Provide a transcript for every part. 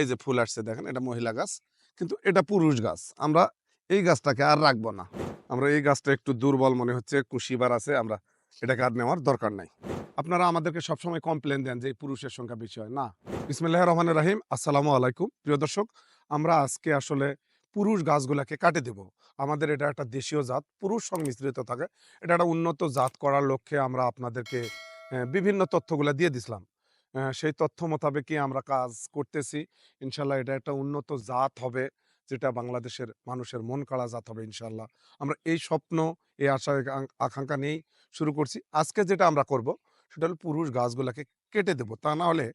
এই যে ফুল আসছে দেখেন, এটা মহিলা গাছ। কিন্তু এটা পুরুষ গাছ। আমরা এই গাছটাকে আর রাখব না। আমরা এই গাছটা একটু দুর্বল মনে হচ্ছে কুশিবার আছে, আমরা এটাকে আর নেওয়ার দরকার নাই। আপনারা আমাদেরকে সবসময় কমপ্লেন দেন যে পুরুষের সংখ্যা বেশি হয়। না। বিসমিল্লাহ রহমান রাহিম। আসসালামু আলাইকুম। প্রিয় দর্শক, আমরা আজকে আসলে পুরুষ গাছগুলাকে কাটে দেব। আমাদের এটা একটা দেশীয় জাত, পুরুষ সংমিশ্রিত থাকে। এটা একটা উন্নত জাত করার লক্ষ্যে আমরা আপনাদেরকে বিভিন্ন তথ্যগুলা দিয়ে দিছিলাম। সেই তথ্য মোতাবেকই আমরা কাজ করতেছি। ইনশাল্লাহ এটা একটা উন্নত জাত হবে, যেটা বাংলাদেশের মানুষের মন কাড়া জাত হবে ইনশাল্লাহ। আমরা এই স্বপ্ন, এই আশা আকাঙ্ক্ষা নিয়েই শুরু করছি। আজকে যেটা আমরা করব, সেটা হলো পুরুষ গাছগুলাকে কেটে দেব। তা না হলে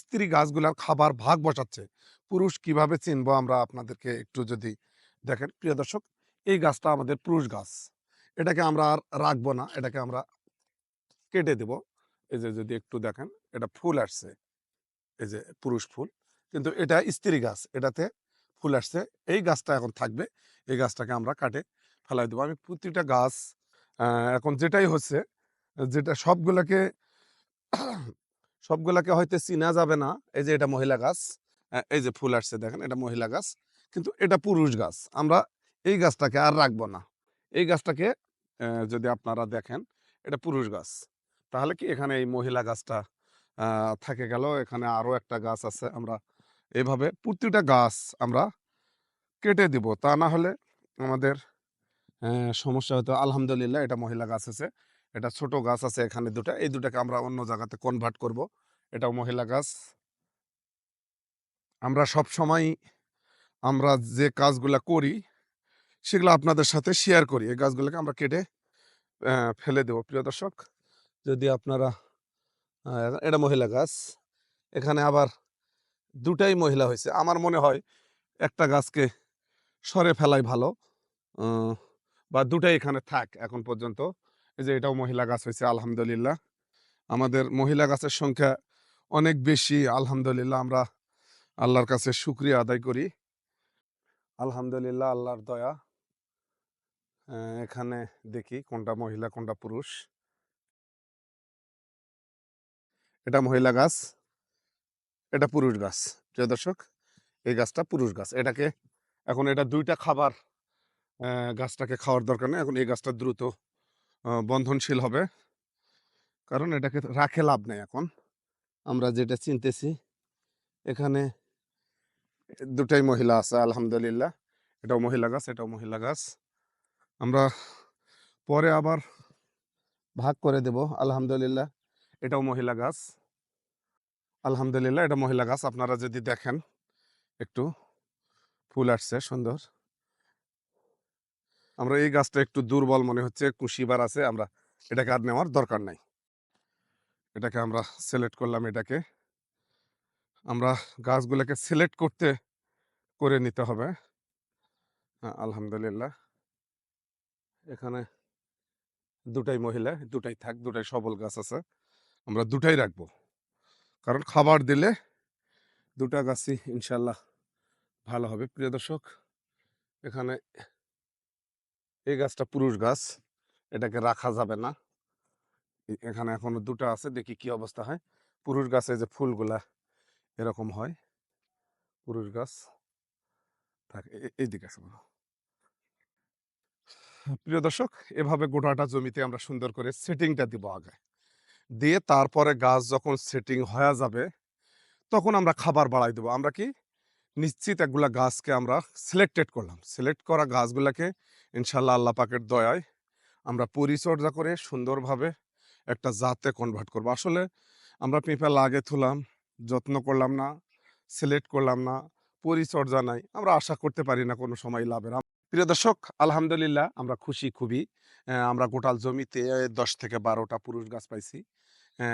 স্ত্রী গাছগুলার খাবার ভাগ বসাচ্ছে। পুরুষ কীভাবে চিনবো আমরা আপনাদেরকে একটু যদি দেখেন? প্রিয় দর্শক, এই গাছটা আমাদের পুরুষ গাছ। এটাকে আমরা আর রাখব না, এটাকে আমরা কেটে দেব। এই যে, যদি একটু দেখেন। এটা ফুল আসছে। এই যে পুরুষ ফুল। কিন্তু এটা স্ত্রী গাছ। এটাতে ফুল আসছে। এই গাছটা এখন থাকবে। এই গাছটাকে আমরা কাটে, ফেলাই দেবো। আমি প্রতিটা গাছ এখন যেটাই হচ্ছে, যেটা সবগুলাকে সবগুলাকে হয়তো চিনা যাবে না। এই যে এটা মহিলা গাছ এই যে ফুল আসছে দেখেন, এটা মহিলা গাছ। কিন্তু এটা পুরুষ গাছ। আমরা এই গাছটাকে আর রাখব না। এই গাছটাকে যদি আপনারা দেখেন, এটা পুরুষ গাছ। তাহলে কি এখানে এই মহিলা গাছটা থেকে গেল। এখানে আরও একটা গাছ আছে, আমরা এইভাবে প্রতিটা গাছ আমরা কেটে দিব। তা না হলে আমাদের সমস্যা হতো আলহামদুলিল্লাহ এটা মহিলা গাছ আছে, এটা ছোট গাছ আছে এখানে দুটা, এই দুটাকে আমরা অন্য জায়গাতে কনভার্ট করব। এটাও মহিলা গাছ। আমরা সব সময় আমরা যে কাজগুলা করি, সেগুলো আপনাদের সাথে শেয়ার করি। এই গাছগুলোকে আমরা কেটে ফেলে দেবো। প্রিয় দর্শক, যদি আপনারা এটা মহিলা গাছ। এখানে আবার দুটাই মহিলা হয়েছে আমার মনে হয় একটা গাছকে সরে ফেলাই ভালো বা দুটাই এখানে থাক এখন পর্যন্ত। এই যে এটাও মহিলা গাছ হয়েছে আলহামদুলিল্লাহ। আমাদের মহিলা গাছের সংখ্যা অনেক বেশি, আলহামদুলিল্লাহ। আমরা আল্লাহর কাছে শুক্রিয়া আদায় করি। আলহামদুলিল্লাহ, আল্লাহর দয়া। এখানে দেখি কোনটা মহিলা, কোনটা পুরুষ। এটা মহিলা গাছ, এটা পুরুষ গাছ। প্রিয় দর্শক, এই গাছটা পুরুষ গাছ। এটাকে, এখন এটা দুইটা খাবার গাছটাকে খাওয়ার দরকার নেই। এখন এই গাছটা দ্রুত বন্ধনশীল হবে। কারণ এটাকে রাখে লাভ নেই এখন। আমরা যেটা চিনতেছি, এখানে দুটাই মহিলা আছে, আলহামদুলিল্লাহ। এটাও মহিলা গাছ, এটাও মহিলা গাছ। আমরা পরে আবার ভাগ করে দেব, আলহামদুলিল্লাহ। এটাও মহিলা গাছ। আলহামদুলিল্লাহ এটা মহিলা গাছ। আপনারা যদি দেখেন একটু ফুল আসছে সুন্দর। আমরা এই গাছটা একটু দুর্বল মনে হচ্ছে কুশিবার আছে আমরা এটাকে আর নেওয়ার দরকার নাই। এটাকে আমরা সিলেক্ট করলাম এটাকে। আমরা গাছগুলোকে সিলেক্ট করতে করে নিতে হবে। হ্যাঁ, আলহামদুলিল্লাহ। এখানে দুটাই মহিলা দুটাই থাক দুটাই সবল গাছ আছে। আমরা দুটাই রাখব। কারণ খাবার দিলে দুটা গাছই ইনশাল্লাহ ভালো হবে। প্রিয় দর্শক, এখানে এই গাছটা পুরুষ গাছ, এটাকে রাখা যাবে না। এখানে এখনও দুটো আছে, দেখি কি অবস্থা হয়। পুরুষ গাছে যে ফুলগুলা এরকম হয়, পুরুষ গাছ। থাকে, এ- এই দিকে আছে প্রিয় দর্শক, এভাবে গোটাটা জমিতে আমরা সুন্দর করে সেটিংটা দিব আগে। দিয়ে তারপরে গাছ যখন সেটিং হয়ে যাবে, তখন আমরা খাবার বাড়াই দেবো। আমরা কি নিশ্চিত একগুলা গাছকে আমরা সিলেক্টেড করলাম। সিলেক্ট করা গাছগুলাকে ইনশাল্লাহ আল্লাহ পাকের দয়ায় আমরা পরিচর্যা করে সুন্দরভাবে একটা জাতে কনভার্ট করব। আসলে আমরা পেঁপে লাগে তুলাম, যত্ন করলাম না সিলেক্ট করলাম না, পরিচর্যা নাই। আমরা আশা করতে পারি না কোনো সময় লাভের। প্রিয় দর্শক, আলহামদুলিল্লাহ আমরা খুশি খুবই। আমরা গোটাল জমিতে দশ থেকে বারোটা পুরুষ গাছ পাইছি।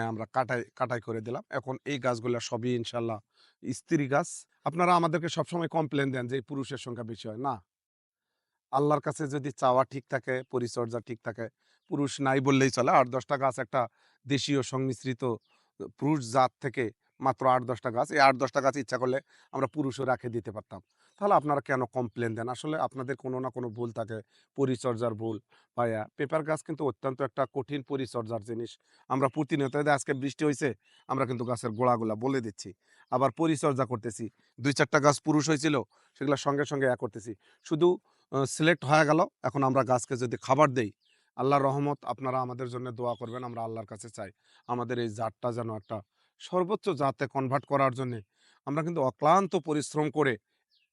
আমরা কাটাই কাটাই করে দিলাম। এখন এই গাছগুলা সবই ইনশাল্লাহ স্ত্রী গাছ। আপনারা আমাদেরকে সবসময় কমপ্লেন দেন যে পুরুষের সংখ্যা বেশি হয়। না। আল্লাহর কাছে যদি চাওয়া ঠিক থাকে, পরিচর্যা ঠিক থাকে, পুরুষ নাই বললেই চলে। আট, দশটা গাছ একটা দেশীয় সংমিশ্রিত পুরুষ জাত থেকে মাত্র আট, দশটা গাছ। এই আট, দশটা গাছ ইচ্ছা করলে আমরা পুরুষও রাখে দিতে পারতাম। তাহলে আপনারা কেন কমপ্লেন দেন? আসলে আপনাদের কোনো না কোনো ভুল থাকে, পরিচর্যার ভুল। পায়া পেপার গাছ কিন্তু অত্যন্ত একটা কঠিন পরিচর্যার জিনিস। আমরা প্রতিনিয়ত আজকে বৃষ্টি হয়েছে আমরা কিন্তু গাছের গোড়াগুলা বলে দিচ্ছি। আবার পরিচর্যা করতেছি। দুই চারটা গাছ পুরুষ হয়েছিল সেগুলো সঙ্গে সঙ্গে এক করতেছি। শুধু সিলেক্ট হয়ে গেল, এখন আমরা গাছকে যদি খাবার দেই, আল্লাহর রহমত আপনারা আমাদের জন্য দোয়া করবেন, আমরা আল্লাহর কাছে চাই। আমাদের এই জাতটা যেন একটা সর্বোচ্চ জাতে কনভার্ট করার জন্যে আমরা কিন্তু অক্লান্ত পরিশ্রম করে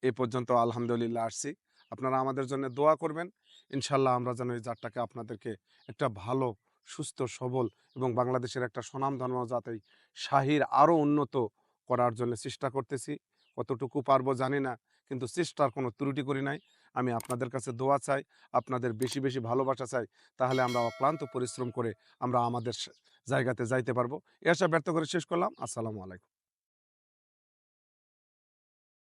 এ পর্যন্ত আলহামদুলিল্লাহ আসছি। আপনারা আমাদের জন্য দোয়া করবেন। ইনশাল্লাহ আমরা যেন এই জাতটাকে আপনাদেরকে একটা ভালো, সুস্থ, সবল এবং বাংলাদেশের একটা স্বনামধন্য জাতেই শাহির আরও উন্নত করার জন্য চেষ্টা করতেছি। কতটুকু পারব জানি না, কিন্তু চেষ্টার কোনো ত্রুটি করি নাই। আমি আপনাদের কাছে দোয়া চাই, আপনাদের বেশি বেশি ভালোবাসা চাই, তাহলে আমরা অক্লান্ত পরিশ্রম করে আমরা আমাদের জায়গাতে যাইতে পারব। এ আশা ব্যর্থ করে শেষ করলাম। আসসালামু আলাইকুম।